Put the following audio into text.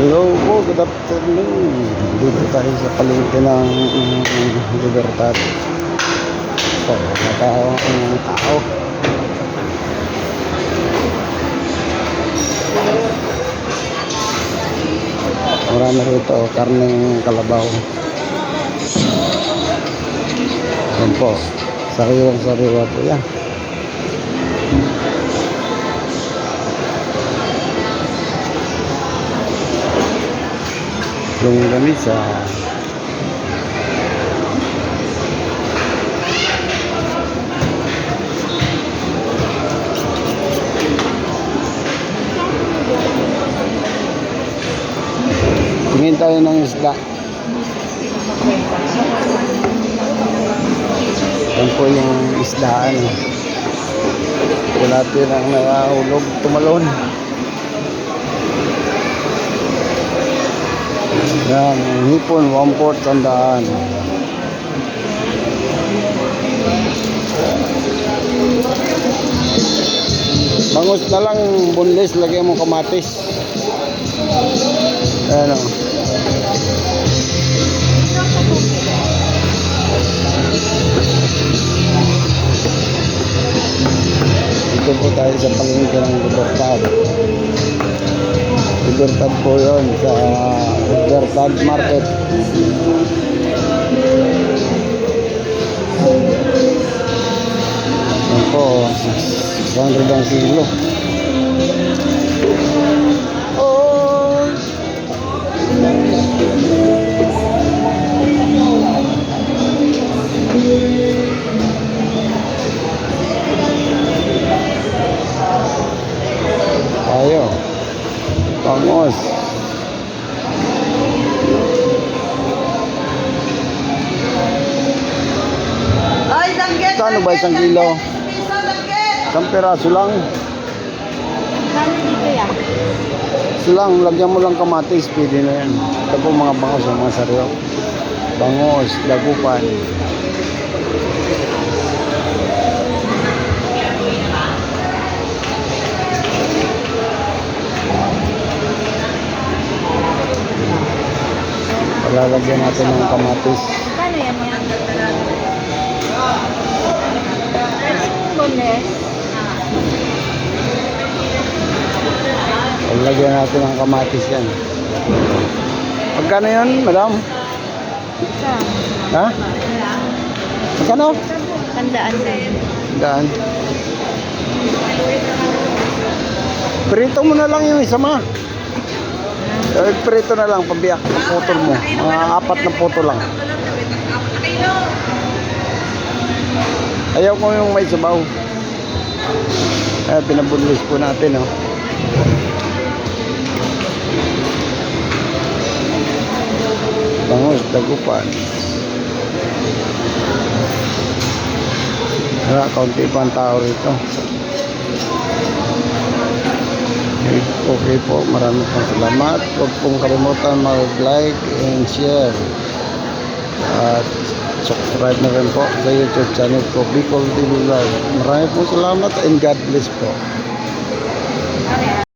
Hello po, good afternoon. Dito tayo sa palengke ng Libertad. So, nakao ang tao. Marami rito, karneng kalabaw. Yan po, sariwang sariwa po yan. Longganisa tingin tayo ng isda. Yan po yung isdaan. Wala din ang nakahulog tumalon Yan, hipon, one fourth tandaan. Bangus na lang, boneless, lagyan mo kamatis. Ayan o. Dito po tayo sa palengke ng Libertad. Libertad po yun sa Libertad Market. Yan po, 600 ang kilo. Oh! Tayo. Pangos. Danggit! Kano ba isang kilo? Isang peraso lang. Ito lang, lagyan mo lang kamatis, pwede na yan. Ito po mga bangos, ang mga sariwa. Bangos, dagupan. Palalagyan natin ng kamatis. Kano yan yan? Boneless. Palalagyan natin ng kamatis yan. Magkano yan, madam? Isa. Ha? Magkano? Tandaan din. Daan. Prito mo na lang yung isa ma. Eh, prito na lang, pabiyak ng putol mo. Mga apat na puto lang. Ayaw ko yung may sabaw. Eh, pinabulis po natin, oh. Bangus, dagupan. Wala, kaunti pa ang tao rito. Okay, po, maraming pong salamat. Huwag pong kalimutan mag-like and share. At subscribe na rin po sa YouTube channel ko, Bicol TV Vlog. Maraming pong salamat and God bless po.